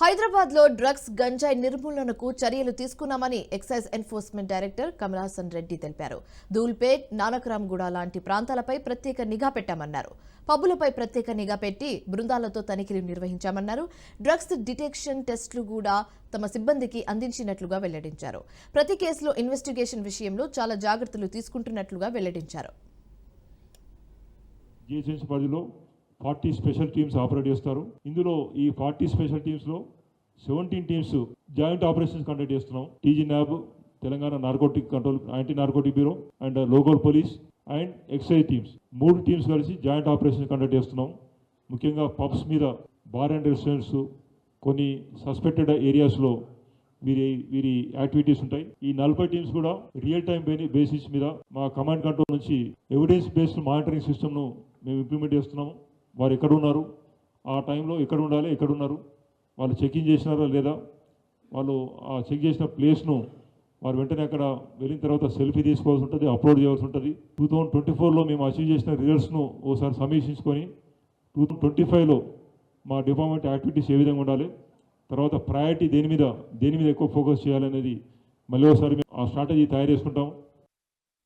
హైదరాబాద్లో డ్రగ్స్ గంజాయి నిర్మూలనకు చర్యలు తీసుకున్నామని excise enforcement director Kamalasan Reddy తెలిపారు. ధూల్పేట్ నానక్రామ్గూడ లాంటి ప్రాంతాలపై ప్రత్యేక నిఘా పెట్టామన్నారు. పబ్బులపై ప్రత్యేక నిఘా పెట్టి బృందాలతో తనిఖీలు నిర్వహించామన్నారు. డ్రగ్స్ డిటెక్షన్ టెస్టులు కూడా తమ సిబ్బందికి అందించినట్లుగా వెల్లడించారు. ప్రతి కేసులో ఇన్వెస్టిగేషన్ విషయంలో చాలా జాగ్రత్తలు తీసుకుంటున్నట్లుగా వెల్లడించారు. ఫార్టీ స్పెషల్ టీమ్స్ ఆపరేట్ చేస్తారు. ఇందులో ఈ forty special టీమ్స్లో seventeen teams joint operations conduct చేస్తున్నాం. TG NAB Telangana narcotic control anti narcotic bureau and local police and excise teams. మూడు టీమ్స్ కలిసి జాయింట్ ఆపరేషన్ కండక్ట్ చేస్తున్నాం. ముఖ్యంగా పబ్స్ మీద బార్ అండ్ రెస్టారెంట్స్ కొన్ని సస్పెక్టెడ్ ఏరియాస్లో వీరి వీరి యాక్టివిటీస్ ఉంటాయి. ఈ నలభై టీమ్స్ కూడా రియల్ టైం బేసిస్ మీద మా కమాండ్ కంట్రోల్ నుంచి ఎవిడెన్స్ బేస్డ్ మానిటరింగ్ సిస్టమ్ను మేము ఇంప్లిమెంట్ చేస్తున్నాము. వారు ఎక్కడున్నారు? ఆ టైంలో ఎక్కడ ఉండాలి ఎక్కడున్నారు? వాళ్ళు చెకింగ్ చేసినారా లేదా? వాళ్ళు ఆ చెక్ చేసిన ప్లేస్ను వారు వెంటనే అక్కడ వెళ్ళిన తర్వాత సెల్ఫీ తీసుకోవాల్సి ఉంటుంది అప్లోడ్ చేయాల్సి ఉంటుంది. టూ థౌజండ్ ట్వంటీ ఫోర్లో మేము అచీవ్ చేసిన రిజల్ట్స్ను ఓసారి సమీక్షించుకొని టూ థౌజండ్ ట్వంటీ ఫైవ్లో మా డిపార్ట్మెంట్ యాక్టివిటీస్ ఏ విధంగా ఉండాలి? తర్వాత ప్రయారిటీ దేని మీద దేని మీద ఎక్కువ ఫోకస్ చేయాలనేది మళ్ళీ ఒకసారి మేము ఆ స్ట్రాటజీ తయారు చేసుకుంటాం.